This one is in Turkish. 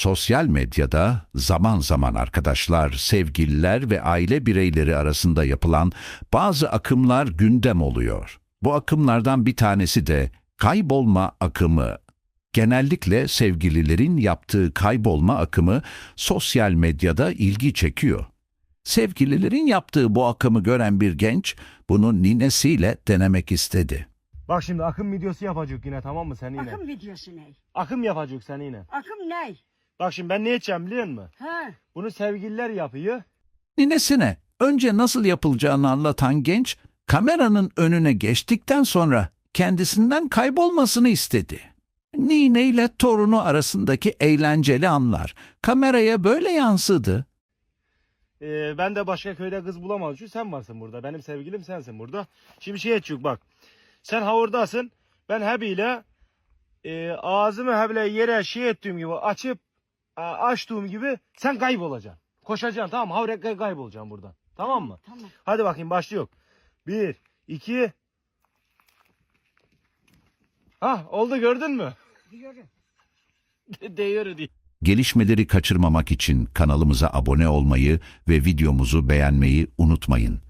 Sosyal medyada zaman zaman arkadaşlar, sevgililer ve aile bireyleri arasında yapılan bazı akımlar gündem oluyor. Bu akımlardan bir tanesi de kaybolma akımı. Genellikle sevgililerin yaptığı kaybolma akımı sosyal medyada ilgi çekiyor. Sevgililerin yaptığı bu akımı gören bir genç bunu ninesiyle denemek istedi. Bak şimdi akım videosu yapacak yine tamam mı sen yine? Akım videosu ne? Akım yapacak sen yine. Akım ne? Bak şimdi ben ne edeceğim biliyor musun? Ha? Bunu sevgililer yapıyor. Ninesine önce nasıl yapılacağını anlatan genç, kameranın önüne geçtikten sonra kendisinden kaybolmasını istedi. Nine ile torunu arasındaki eğlenceli anlar kameraya böyle yansıdı. Ee, ben de başka köyde kız bulamadım. Çünkü sen varsın burada. Benim sevgilim sensin burada. Şimdi şey edecek bak. Sen havurdasın. Ben hebiyle e, ağzımı heble yere şey ettiğim gibi açıp açtığım gibi sen kaybolacaksın. Koşacaksın tamam mı? Havre kay- kaybolacaksın buradan. Tamam mı? Tamam. Hadi bakayım başlıyor. Bir, iki. Ha oldu gördün mü? Diyorum. Değiyor diye. Gelişmeleri kaçırmamak için kanalımıza abone olmayı ve videomuzu beğenmeyi unutmayın.